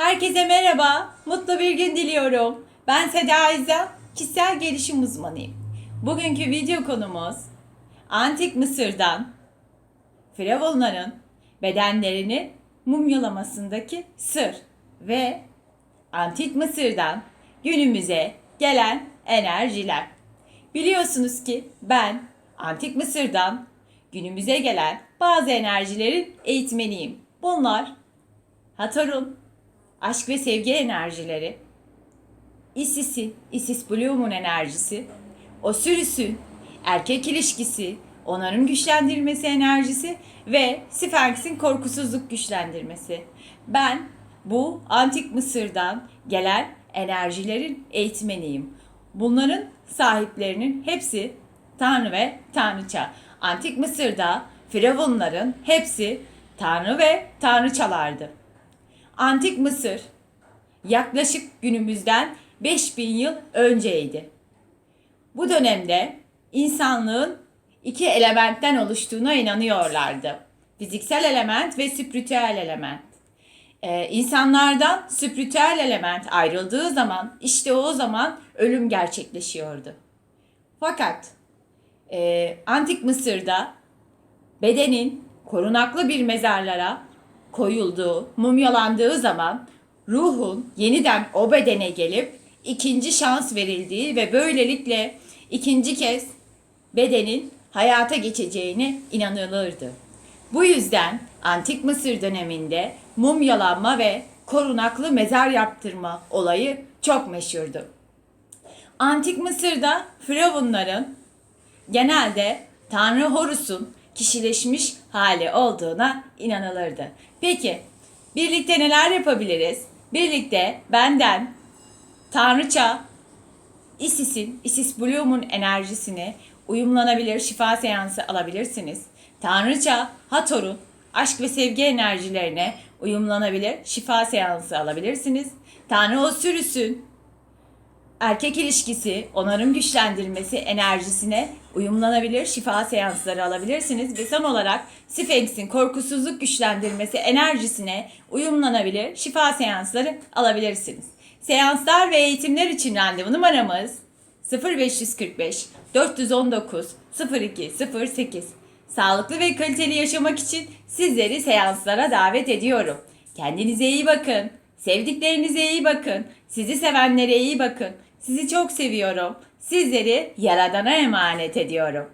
Herkese merhaba, mutlu bir gün diliyorum. Ben Seda İzzet, kişisel gelişim uzmanıyım. Bugünkü video konumuz Antik Mısır'dan Firavunların bedenlerini mumyalamasındaki sır ve Antik Mısır'dan günümüze gelen enerjiler. Biliyorsunuz ki ben Antik Mısır'dan günümüze gelen bazı enerjilerin eğitmeniyim. Bunlar Hator'un aşk ve sevgi enerjileri, Isis'in, Isis Bloom'un enerjisi, Osiris'in erkek ilişkisi, onarım güçlendirmesi enerjisi ve Sphinx'in korkusuzluk güçlendirmesi. Ben bu antik Mısır'dan gelen enerjilerin eğitmeniyim. Bunların sahiplerinin hepsi Tanrı ve Tanrıça. Antik Mısır'da Firavunların hepsi Tanrı ve Tanrıçalardı. Antik Mısır yaklaşık günümüzden 5000 yıl önceydi. Bu dönemde insanlığın iki elementten oluştuğuna inanıyorlardı. Fiziksel element ve spiritüel element. Ee, insanlardan spiritüel element ayrıldığı zaman işte o zaman ölüm gerçekleşiyordu. Fakat e, Antik Mısır'da bedenin korunaklı bir mezarlara koyulduğu, mumyalandığı zaman ruhun yeniden o bedene gelip ikinci şans verildiği ve böylelikle ikinci kez bedenin hayata geçeceğine inanılırdı. Bu yüzden Antik Mısır döneminde mumyalanma ve korunaklı mezar yaptırma olayı çok meşhurdu. Antik Mısır'da firavunların genelde Tanrı Horus'un kişileşmiş hali olduğuna inanılırdı. Peki birlikte neler yapabiliriz? Birlikte benden Tanrıça Isis'in, Isis Bloom'un enerjisini uyumlanabilir, şifa seansı alabilirsiniz. Tanrıça Hathor'un aşk ve sevgi enerjilerine uyumlanabilir, şifa seansı alabilirsiniz. Tanrı Osiris'ün erkek ilişkisi, onarım güçlendirmesi enerjisine uyumlanabilir, şifa seansları alabilirsiniz ve son olarak Sphinx'in korkusuzluk güçlendirmesi enerjisine uyumlanabilir, şifa seansları alabilirsiniz. Seanslar ve eğitimler için randevu numaramız 0545 419 0208. Sağlıklı ve kaliteli yaşamak için sizleri seanslara davet ediyorum. Kendinize iyi bakın. Sevdiklerinize iyi bakın. Sizi sevenlere iyi bakın. Sizi çok seviyorum. Sizleri Yaradan'a emanet ediyorum.